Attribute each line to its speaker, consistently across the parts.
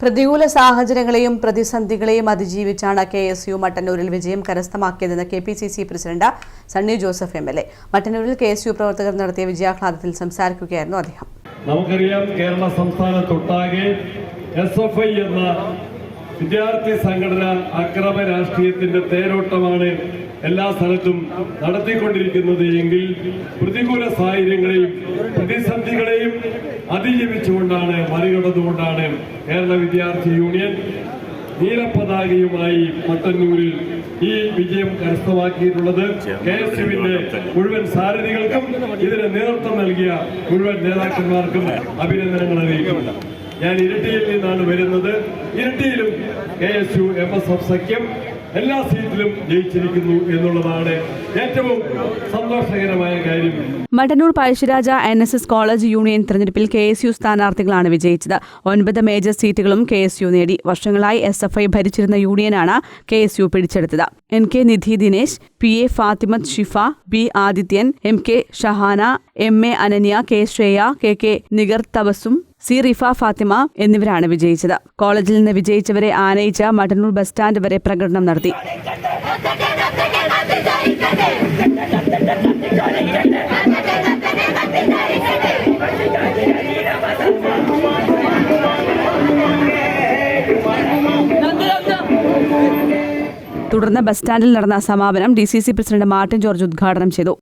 Speaker 1: പ്രതികൂല സാഹചര്യങ്ങളെയും പ്രതിസന്ധികളെയും അതിജീവിച്ചാണ് K S U മട്ടന്നൂരിൽ വിജയം കരസ്ഥമാക്കിയതെന്ന് K P C C president Sunny Joseph M L A. മട്ടന്നൂരിൽ കെ എസ് യു പ്രവർത്തകർ നടത്തിയ വിജയാഹ്ലാദത്തിൽ സംസാരിക്കുകയായിരുന്നു അദ്ദേഹം.
Speaker 2: നമുക്കറിയാം കേരള സംസ്ഥാനത്തൊട്ടാകെ എസ് എഫ് ഐ എന്ന വിദ്യാർത്ഥി സംഘടന അക്രമ രാഷ്ട്രീയത്തിന്റെ തേരോട്ടമാണ് എല്ലാ സ്ഥലത്തും നടത്തിക്കൊണ്ടിരിക്കുന്നത് എങ്കിൽ പ്രതികൂല സാഹചര്യങ്ങളെയും പ്രതിസന്ധികളെയും അതിജീവിച്ചുകൊണ്ടാണ് മറികടന്നുകൊണ്ടാണ് കേരള വിദ്യാർത്ഥി യൂണിയൻ നീലപ്പതാകയുമായി മട്ടന്നൂരിൽ ഈ വിജയം കരസ്ഥമാക്കിയിട്ടുള്ളത്. കെ എസ് യുവിന്റെ മുഴുവൻ സാരഥികൾക്കും ഇതിന് നേതൃത്വം നൽകിയ മുഴുവൻ നേതാക്കന്മാർക്കും അഭിനന്ദനങ്ങൾ അറിയിക്കുന്നു. ഞാൻ ഇരിട്ടിയിൽ നിന്നാണ് വരുന്നത്. ഇരിട്ടിയിലും K S U M S F സഖ്യം എല്ലാ സീറ്റിലും ജയിച്ചിരിക്കുന്നു എന്നുള്ളതാണ് ഏറ്റവും സന്തോഷകരമായ കാര്യം.
Speaker 1: Mattannur Pazhassiraja N S S college union തെരഞ്ഞെടുപ്പിൽ കെ എസ് യു സ്ഥാനാർത്ഥികളാണ് വിജയിച്ചത്. ഒൻപത് മേജർ സീറ്റുകളും കെ എസ് യു നേടി. വർഷങ്ങളായി എസ് എഫ് ഐ ഭരിച്ചിരുന്ന യൂണിയനാണ് കെ എസ് യു പിടിച്ചെടുത്തത്. N K Nidhi Dinesh P A Fathimath Shifa B Adithyan M K Shahana M A Ananya K Shreya K K Nigar Tabassum C Rifa Fathima എന്നിവരാണ് വിജയിച്ചത്. കോളേജിൽ നിന്ന് വിജയിച്ചവരെ ആനയിച്ച Mattannur bus stand വരെ പ്രകടനം നടത്തി. തുടർന്ന് ബസ് സ്റ്റാൻഡിൽ നടന്ന സമാപനം D C C president Martin George ഉദ്ഘാടനം ചെയ്തു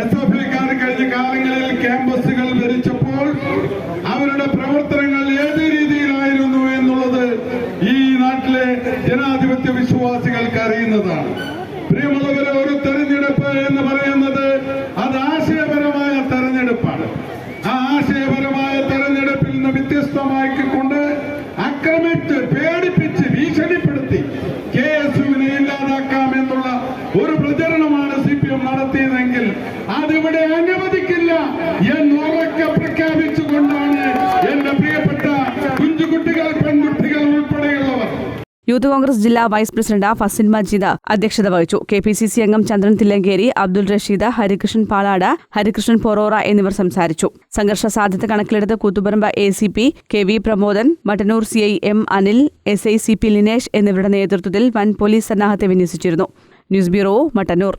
Speaker 3: എസ് എഫ് ഐക്കാർ കഴിഞ്ഞ കാലങ്ങളിൽ ക്യാമ്പസുകൾ ഭരിച്ചപ്പോൾ അവരുടെ പ്രവർത്തനങ്ങൾ ഏത് രീതിയിലായിരുന്നു എന്നുള്ളത് ഈ നാട്ടിലെ ജനാധിപത്യ വിശ്വാസികൾക്ക് അറിയുന്നതാണ്. പ്രിയമുള്ളവരെ ഒരു തെരഞ്ഞെടുപ്പ് എന്ന് പറയുന്നത് അത് ആശയപരമായ തെരഞ്ഞെടുപ്പാണ്. ആ ആശയപരമായ തെരഞ്ഞെടുപ്പിൽ നിന്ന് വ്യത്യസ്തമാക്കിക്കൊണ്ട് ആക്രമിച്ച് പേടിപ്പിച്ച് ഭീഷണിപ്പെടുത്തി കെ എസ് യുവിനെ ഇല്ലാതാക്കാമെന്നുള്ള ഒരു പ്രചരണമാണ് സി പി എം നടത്തിയതെങ്കിൽ അതിവിടെ അനുവദിക്കില്ല എന്നുറക്കെ പ്രഖ്യാപിച്ചുകൊണ്ടാണ് എന്റെ പ്രിയപ്പെട്ട കുഞ്ചുകുട്ടികൾ പെൺകുട്ടികൾ ഉൾപ്പെടെയുള്ളവർ.
Speaker 1: യൂത്ത് കോൺഗ്രസ് ജില്ലാ വൈസ് പ്രസിഡന്റ് ഫസിൻ മജീദ് അധ്യക്ഷത വഹിച്ചു. കെ പി സി സി അംഗം ചന്ദ്രൻ തില്ലങ്കേരി അബ്ദുൾ റഷീദ് ഹരികൃഷ്ണൻ പാലാട ഹരികൃഷ്ണൻ പൊറോറ എന്നിവർ സംസാരിച്ചു. സംഘർഷ സാധ്യത കണക്കിലെടുത്ത് Koothuparamba A C P K V Pramodan Mattannur C I M Anil S I C P Linesh എന്നിവരുടെ നേതൃത്വത്തിൽ വൻ പോലീസ് സന്നാഹത്തെ വിന്യസിച്ചിരുന്നു. News bureau Mattannur.